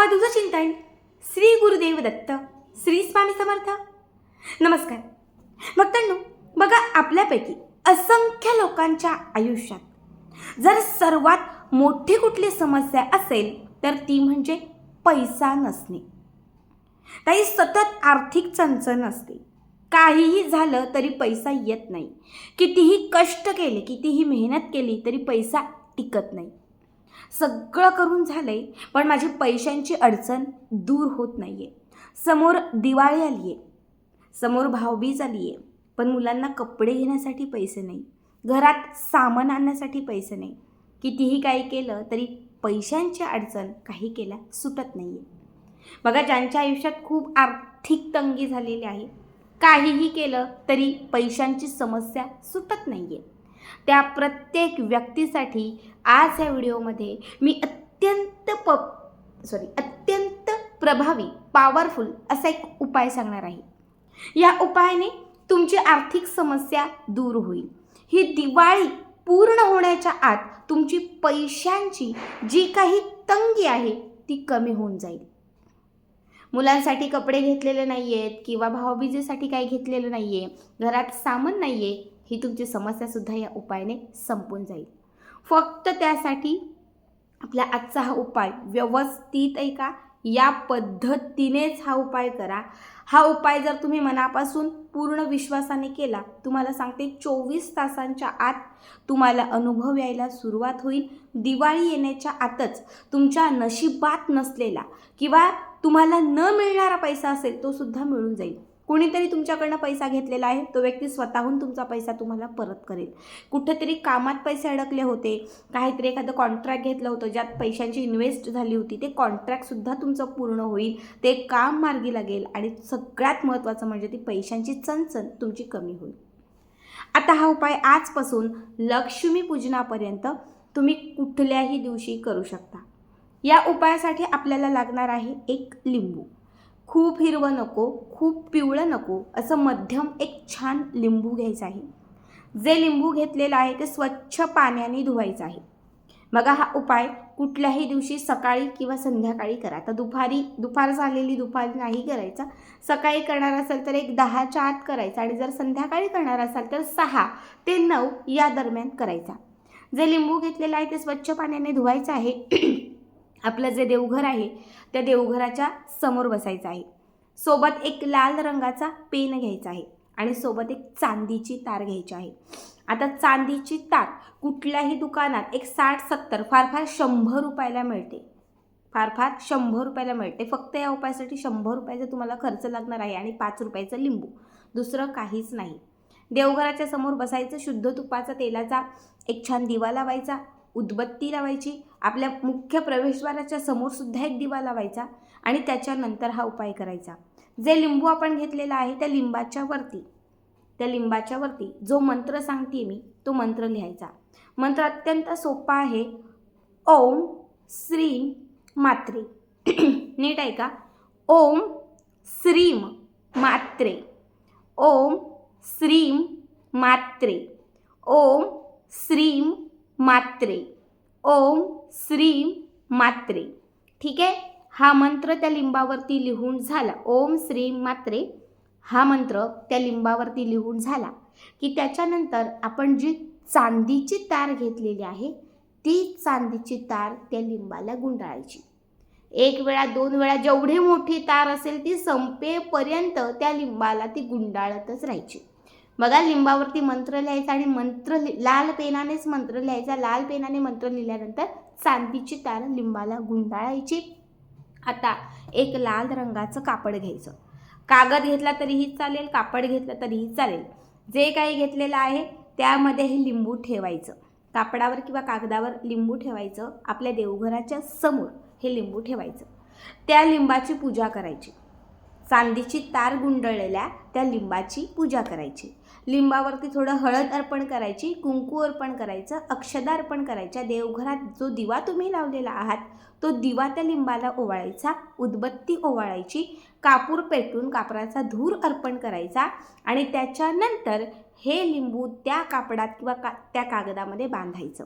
अवधूत चिंतन. श्री गुरुदेव दत्त श्री स्वामी समर्थ. नमस्कार. भक्तांनो बघा आपल्यापैकी असंख्य लोकांच्या आयुष्यात जर सर्वात मोठी कुठली समस्या असेल तर ती म्हणजे पैसा नसणे. ताई सतत आर्थिक चणचण असते. काहीही झालं तरी पैसा येत नाही. कितीही कष्ट केले कितीही मेहनत केली तरी पैसा टिकत नाही. सगळं करून झालं आहे पण माझी पैशांची अडचण दूर होत नाही आहे समोर दिवाळी आली आहे समोर भावबीज आली आहे पण मुलांना कपडे घेण्यासाठी पैसे नाही घरात सामान आणण्यासाठी पैसे नाही. कितीही काही केलं तरी पैशांची अडचण काही केल्या सुटत नाही आहे बघा ज्यांच्या आयुष्यात खूप आर्थिक तंगी झालेली आहे काहीही केलं तरी पैशांची समस्या सुटत नाही आहे त्या प्रत्येक व्यक्तीसाठी आज या व्हिडिओमध्ये मी अत्यंत प सॉरी अत्यंत प्रभावी पॉवरफुल असा एक उपाय सांगणार आहे. या उपायाने तुमची आर्थिक समस्या दूर होईल. ही दिवाळी पूर्ण होण्याच्या आत तुमची पैशांची जी काही तंगी आहे ती कमी होऊन जाईल. मुलांसाठी कपडे घेतलेले नाही आहेत किंवा भाऊबीजेसाठी काही घेतलेलं नाही आहे घरात सामान नाही आहे ही तुमची समस्यासुद्धा या उपायाने संपून जाईल. फक्त त्यासाठी आपला आजचा हा उपाय व्यवस्थित ऐका या पद्धतीनेच हा उपाय करा. हा उपाय जर तुम्ही मनापासून पूर्ण विश्वासाने केला तुम्हाला सांगते चोवीस तासांच्या आत तुम्हाला अनुभव यायला सुरुवात होईल. दिवाळी येण्याच्या आतच तुमच्या नशिबात नसलेला किंवा तुम्हाला न मिळणारा पैसा असेल तो सुद्धा मिळून जाईल. कोणीतरी तुमच्याकडनं पैसा घेतलेला आहे तो व्यक्ती स्वतःहून तुमचा पैसा तुम्हाला परत करेल. कुठंतरी कामात पैसे अडकले होते काहीतरी एखादं कॉन्ट्रॅक्ट घेतलं होतं ज्यात पैशांची इन्व्हेस्ट झाली होती ते कॉन्ट्रॅक्टसुद्धा तुमचं पूर्ण होईल ते काम मार्गी लागेल आणि सगळ्यात महत्त्वाचं म्हणजे ती पैशांची चणचण तुमची कमी होईल. आता हा उपाय आजपासून लक्ष्मी पूजनापर्यंत तुम्ही कुठल्याही दिवशी करू शकता. या उपायासाठी आपल्याला लागणार आहे एक लिंबू. खूप हिरवं नको खूप पिवळं नको असं मध्यम एक छान लिंबू घ्यायचं आहे. जे लिंबू घेतलेलं आहे ते स्वच्छ पाण्याने धुवायचं आहे. बघा हा उपाय कुठल्याही दिवशी सकाळी किंवा संध्याकाळी करा. तर दुपारी दुपार झालेली दुपारी नाही करायचा. सकाळी करणार असाल तर एक दहाच्या आत करायचा आणि जर संध्याकाळी करणार असाल तर सहा ते नऊ या दरम्यान करायचा. जे लिंबू घेतलेलं आहे ते स्वच्छ पाण्याने धुवायचं आहे. आपलं जे देवघर आहे त्या देवघराच्या समोर बसायचं आहे. सोबत एक लाल रंगाचा पेन घ्यायचा आहे आणि सोबत एक चांदीची तार घ्यायची आहे. आता चांदीची तार कुठल्याही दुकानात एक साठ सत्तर फार फार शंभर रुपयाला मिळते. फार फार शंभर रुपयाला मिळते. फक्त या उपायासाठी शंभर रुपयाचा तुम्हाला खर्च लागणार आहे आणि पाच रुपयाचं लिंबू. दुसरं काहीच नाही. देवघराच्या समोर बसायचं शुद्ध तुपाचा तेलाचा एक छान दिवा लावायचा उदबत्ती लावायची आपल्या मुख्य प्रवेशद्वाराच्या समोरसुद्धा एक दिवा लावायचा आणि त्याच्यानंतर हा उपाय करायचा. जे लिंबू आपण घेतलेला आहे त्या लिंबाच्या वरती त्या लिंबाच्या वरती जो मंत्र सांगते मी तो मंत्र लिहायचा. मंत्र अत्यंत सोपा आहे. ओम श्रीम मात्रे. नीट आहे का ओम श्रीम मात्रे. ओम श्रीम मात्रे. ओम श्रीम मात्रे. ओम श्री मात्रे. ठीक आहे? हा मंत्र त्या लिंबावरती लिहून झाला. ओम श्री मात्रे. हा मंत्र त्या लिंबावरती लिहून झाला की त्याच्यानंतर आपण जी चांदीची तार घेतलेली आहे ती चांदीची तार त्या लिंबाला गुंडाळायची. एक वेळा दोन वेळा जेवढी मोठी तार असेल ती संपेपर्यंत त्या लिंबाला ती गुंडाळतच राहायची. बघा लिंबावरती मंत्र लिहायचा आणि मंत्र लि लाल पेनानेच मंत्र लिहायचा. लाल पेनाने मंत्र लिहिल्यानंतर चांदीची तार लिंबाला गुंडाळायची. आता एक लाल रंगाचं कापड घ्यायचं. कागद घेतला तरीही चालेल कापड घेतलं तरीही चालेल. जे काही घेतलेलं आहे त्यामध्ये हे लिंबू ठेवायचं. कापडावर किंवा कागदावर लिंबू ठेवायचं. आपल्या देवघराच्या समोर हे लिंबू ठेवायचं. त्या लिंबाची पूजा करायची. चांदीची तार गुंडळलेल्या त्या लिंबाची पूजा करायची. लिंबावरती थोडं हळद अर्पण करायची कुंकू अर्पण करायचं अक्षदा अर्पण करायच्या. देवघरात जो दिवा तुम्ही लावलेला आहात तो दिवा त्या लिंबाला ओवाळायचा उदबत्ती ओवाळायची कापूर पेटून कापराचा धूर अर्पण करायचा आणि त्याच्यानंतर हे लिंबू त्या कापडात किंवा का त्या कागदामध्ये बांधायचं.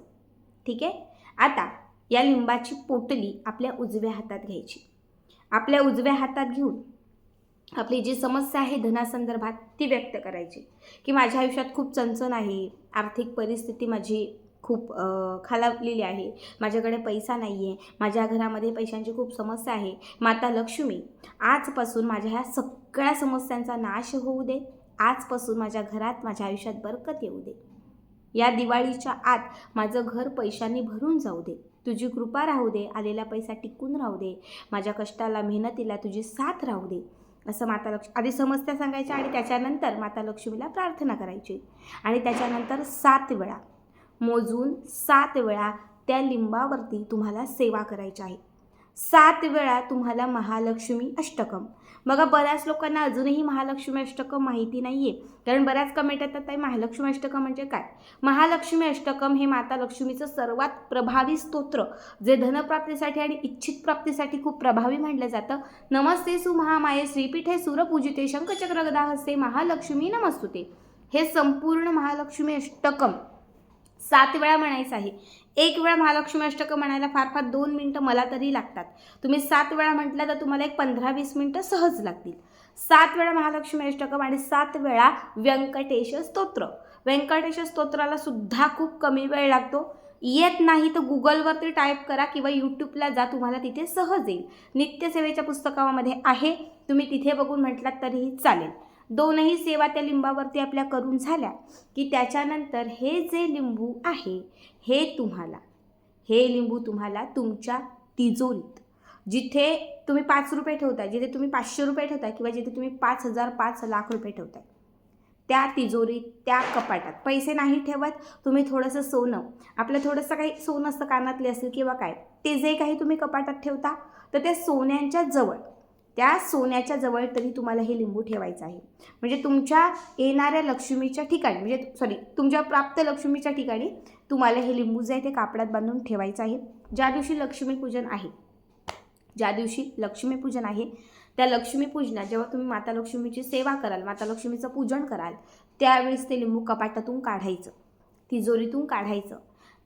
ठीक आहे? आता या लिंबाची पोटली आपल्या उजव्या हातात घ्यायची. आपल्या उजव्या हातात घेऊन आपली जी समस्या आहे धनासंदर्भात ती व्यक्त करायची. की माझ्या आयुष्यात खूप चणचण आहे. आर्थिक परिस्थिती माझी खूप खालावलेली आहे. माझ्याकडे पैसा नाही आहे माझ्या घरामध्ये पैशांची खूप समस्या आहे. माता लक्ष्मी आजपासून माझ्या ह्या सगळ्या समस्यांचा नाश होऊ दे. आजपासून माझ्या घरात माझ्या आयुष्यात बरकत येऊ दे. या दिवाळीच्या आत माझं घर पैशांनी भरून जाऊ दे. तुझी कृपा राहू दे. आलेला पैसा टिकून राहू दे. माझ्या कष्टाला मेहनतीला तुझी साथ राहू दे. असं माता लक्ष्मी आधी समस्या सांगायच्या आणि त्याच्यानंतर माता लक्ष्मीला प्रार्थना करायची. आणि त्याच्यानंतर सात वेळा मोजून सात वेळा त्या लिंबावरती तुम्हाला सेवा करायची आहे. सात वेळा तुम्हाला महालक्ष्मी अष्टकम. बघा बऱ्याच लोकांना अजूनही महालक्ष्मी अष्टकम माहिती नाही आहे कारण बऱ्याच कमेंट येतात ताई महालक्ष्मी अष्टकम म्हणजे काय? महालक्ष्मी अष्टकम हे माता लक्ष्मीचं सर्वात प्रभावी स्तोत्र जे धनप्राप्तीसाठी आणि इच्छित प्राप्तीसाठी खूप प्रभावी मानलं जातं. नमस्ते सु महामाये श्रीपीठे सूरपूजिते शंखचक्रगदा हस्ते महालक्ष्मी नमस्तुते. हे संपूर्ण महालक्ष्मी अष्टकम सात वेळा म्हणायचं आहे. एक वेळा महालक्ष्मी अष्टकं म्हणायला फार फार दोन मिनटं मला तरी लागतात. तुम्ही सात वेळा म्हटलं तर तुम्हाला एक पंधरा वीस मिनटं सहज लागतील. सात वेळा महालक्ष्मी अष्टकम आणि सात वेळा व्यंकटेश स्तोत्र. व्यंकटेश स्तोत्राला सुद्धा खूप कमी वेळ लागतो. येत नाही तर गुगलवरती टाईप करा किंवा यूट्यूबला जा तुम्हाला तिथे सहज येईल. नित्यसेवेच्या पुस्तकामध्ये आहे. तुम्ही तिथे बघून म्हटलात तरीही चालेल. दोनही सेवा त्या लिंबावरती आपल्या करून झाल्या की त्याच्यानंतर हे जे लिंबू आहे हे तुम्हाला हे लिंबू तुम्हाला तुमच्या तिजोरीत जिथे तुम्ही पाच रुपये ठेवताय जिथे तुम्ही पाचशे रुपये ठेवताय किंवा जिथे तुम्ही पाच हजार पाच लाख रुपये ठेवताय त्या तिजोरीत त्या कपाटात. पैसे नाही ठेवत तुम्ही थोडंसं सोनं आपलं थोडंसं काही सोनं असतं कानातले असेल किंवा काय ते जे काही तुम्ही कपाटात ठेवता तर त्या सोन्यांच्या जवळ त्या सोन्याच्या जवळ तरी तुम्हाला हे लिंबू ठेवायचं आहे. म्हणजे तुमच्या येणाऱ्या लक्ष्मीच्या ठिकाणी म्हणजे सॉरी तुमच्या प्राप्त लक्ष्मीच्या ठिकाणी तुम्हाला हे लिंबू जे आहे ते कापडात बांधून ठेवायचं आहे. ज्या दिवशी लक्ष्मीपूजन आहे ज्या दिवशी लक्ष्मीपूजन आहे त्या लक्ष्मीपूजनात जेव्हा तुम्ही माता लक्ष्मीची सेवा कराल माता लक्ष्मीचं पूजन कराल त्यावेळेस ते लिंबू कपाटातून काढायचं तिजोरीतून काढायचं.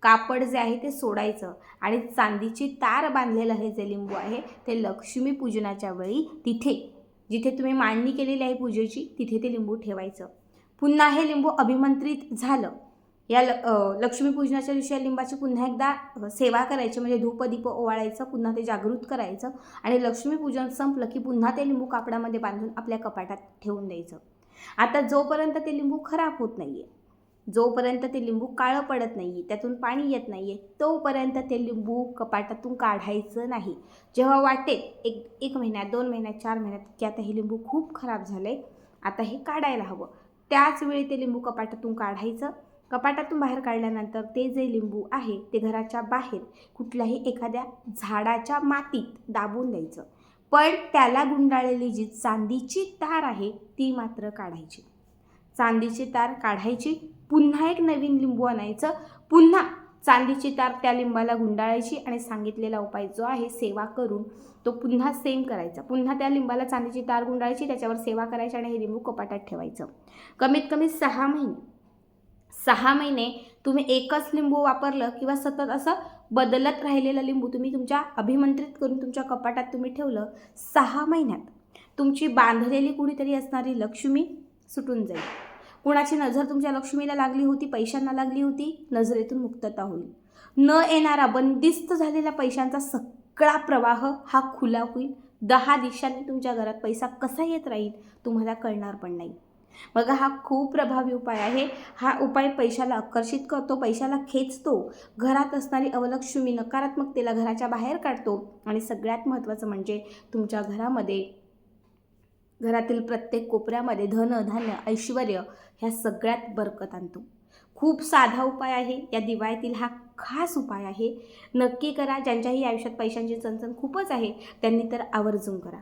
कापड जे आहे ते सोडायचं. आणि चांदीची तार बांधलेलं हे जे लिंबू आहे ते लक्ष्मी पूजनाच्या वेळी तिथे जिथे तुम्ही मांडणी केलेली आहे पूजेची तिथे ते लिंबू ठेवायचं. पुन्हा हे लिंबू अभिमंत्रित झालं. या ल लक्ष्मीपूजनाच्या दिवशी या लिंबाची पुन्हा एकदा सेवा करायची म्हणजे धूपदीप ओवाळायचं पुन्हा ते जागृत करायचं आणि लक्ष्मीपूजन संपलं की पुन्हा ते लिंबू कापडामध्ये बांधून आपल्या कपाटात ठेवून द्यायचं. आता जोपर्यंत ते लिंबू खराब होत नाही आहे जोपर्यंत ते लिंबू काळं पडत नाही आहे त्यातून पाणी येत नाही आहे तोपर्यंत ते लिंबू कपाटातून काढायचं नाही. जेव्हा वाटेल एक एक महिन्यात दोन महिन्यात चार महिन्यात की आता हे लिंबू खूप खराब झालं आहे आता हे काढायला हवं. त्याच वेळी ते लिंबू कपाटातून काढायचं. कपाटातून बाहेर काढल्यानंतर ते जे लिंबू आहे ते घराच्या बाहेर कुठल्याही एखाद्या झाडाच्या मातीत दाबून द्यायचं. पण त्याला गुंडाळलेली जी चांदीची तार आहे ती मात्र काढायची. चांदीची तार काढायची. पुन्हा एक नवीन लिंबू आणायचं. पुन्हा चांदीची तार त्या लिंबाला गुंडाळायची आणि सांगितलेला उपाय जो आहे सेवा करून तो पुन्हा सेम करायचा. पुन्हा त्या लिंबाला चांदीची तार गुंडाळायची त्याच्यावर सेवा करायची आणि हे लिंबू कपाटात ठेवायचं. कमीत कमी सहा महिने. सहा महिने तुम्ही एकच लिंबू वापरलं किंवा सतत असं बदलत राहिलेलं लिंबू तुम्ही तुमच्या अभिमंत्रित करून तुमच्या कपाटात तुम्ही ठेवलं सहा महिन्यात तुमची बांधलेली कुणीतरी असणारी लक्ष्मी सुटून जाईल. कुणाची नजर तुमच्या लक्ष्मीला लागली होती पैशांना लागली होती नजरेतून मुक्तता होईल. न येणारा बंदिस्त झालेला पैशांचा सगळा प्रवाह हा खुला होईल. दहा दिशांनी तुमच्या घरात पैसा कसा येत राहील तुम्हाला कळणार पण नाही. बघा हा खूप प्रभावी उपाय आहे. हा उपाय पैशाला आकर्षित करतो पैशाला खेचतो. घरात असणारी अवलक्ष्मी नकारात्मकतेला घराच्या बाहेर काढतो. आणि सगळ्यात महत्त्वाचं म्हणजे तुमच्या घरामध्ये घरातील प्रत्येक कोपऱ्यामध्ये धन धान्य ऐश्वर ह्या सगळ्यात बरकत आणतो. खूप साधा उपाय आहे. या दिवाळीतील हा खास उपाय आहे. नक्की करा. ज्यांच्याही आयुष्यात पैशांची चणचण खूपच आहे त्यांनी तर आवर्जून करा.